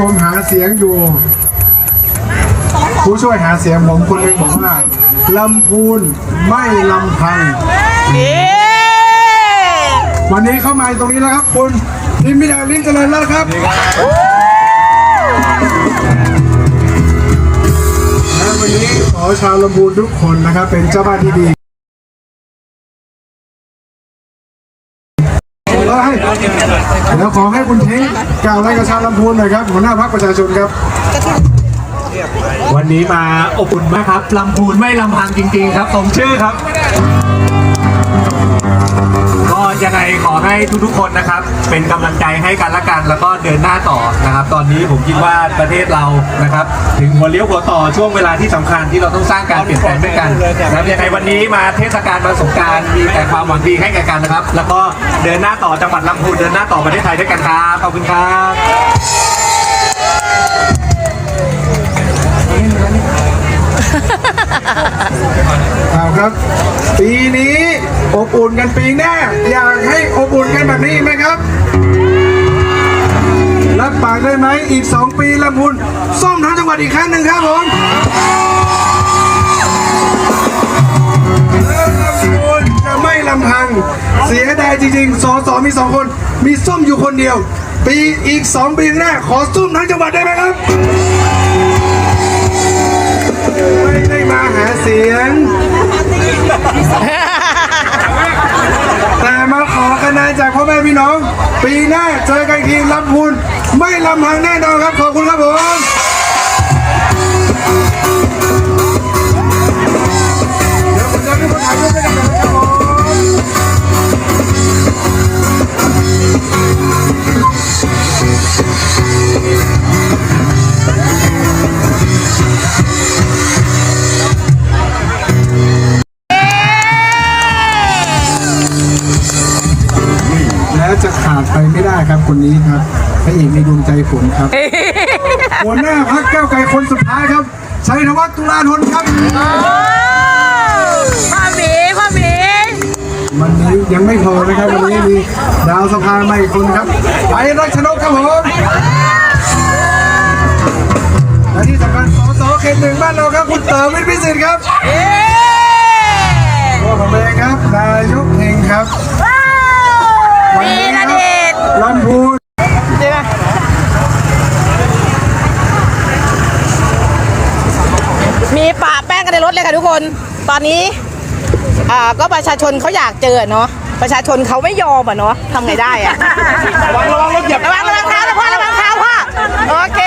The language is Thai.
ผมหาเสียงอยู่ ผู้ช่วยหาเสียงผมคนหนึ่งบอกว่าลำพูนไม่ลำพังเย้วันนี้เข้ามาตรงนี้แล้วครับคุณทิมพิธาลิ้นเจริญแล้วครับและวันนี้ขอชาวลำพูนทุกคนนะครับ เป็นเจ้าบ้านที่ดี แล้วให้แล้วขอให้คุณเท้งกล่าวอะไรกับชาวลำพูนหน่อยครับหัวหน้าพรรคประชาชนครับ วันนี้มาอบอุ่นมากครับลำพูนไม่ลำพังจริง ๆ ครับสมชื่อครับก็ ยังไงขอให้ทุกๆคนนะครับ เป็นกำลังใจให้กันละกัน แล้วก็เดินหน้าต่อนะครับ ตอนนี้ผมคิดว่าประเทศเรานะครับ ถึงหัวเลี้ยวหัวต่อช่วงเวลาที่สำคัญที่เราต้องสร้างการเปลี่ยนแปลงด้วยกันนะครับยังไงวันนี้มาเทศกาลวันสงกรารมีแต่ความหวังดีให้แก่กันนะครับ แล้วก็เดินหน้าต่อจังหวัดลำพูนเดินหน้าต่อประเทศไทยด้วยกันครับขอบคุณครับเอาครับ ปีนี้ อบอุ่นกันปีหน้า อยากให้อบอุ่นกันแบบนี้ไหมครับ รับปากได้ไหมอีก 2 ปีลำพูนส้มทั้งจังหวัดอีกครั้งหนึ่งครับผมลำพูนจะไม่ลำพัง เสียดายจริงๆสอสอมีสองคน มีส้มอยู่คนเดียว ปีอีก 2 ปีข้างหน้า ขอส้มทั้งจังหวัดได้ไหมครับ ไม่ได้มาหาเสียง ขอคะแนนจากพ่อแม่พี่น้อง ปีหน้าเจอกันอีกทีลำพูนไม่ลำพังแน่นอนครับ ขอบคุณครับผม ดไปไม่ได้ครับคนนี้ครับพระเอกในดวงใจผมครับหัวหน้าพักเก้าวไกลคนสุดท้ายครับชัยธวัฒน์ตุลานนท์ครับโอ้พ่อหมีพ่อหมีวันนี้ยังไม่พอนะครับวันนี้มีดาวสภาใหม่คนครับไปรัชนกครับผมและที่สำคัญสสเขตหนึ่งบ้านเราครับคุณเต๋อวิทย์พิสิทธิ์ครับ เย้ ตัวผมเองครับนายกเองครับ ว้าว วัน มี นี้ นา ค เด รับ ชน์ ลำพูน เดี๋ยวมีปะ แป้งกันในรถเลยค่ะทุกคน ตอนนี้อ่าก็ประชาชนเขาอยากเจอเนาะ ประชาชนเขาไม่ยอมอะเนาะทำไงได้อะ ระวังระวังรถเหยียบระวังระวังเท้านะพ่อระวังเท้าพ่อเอ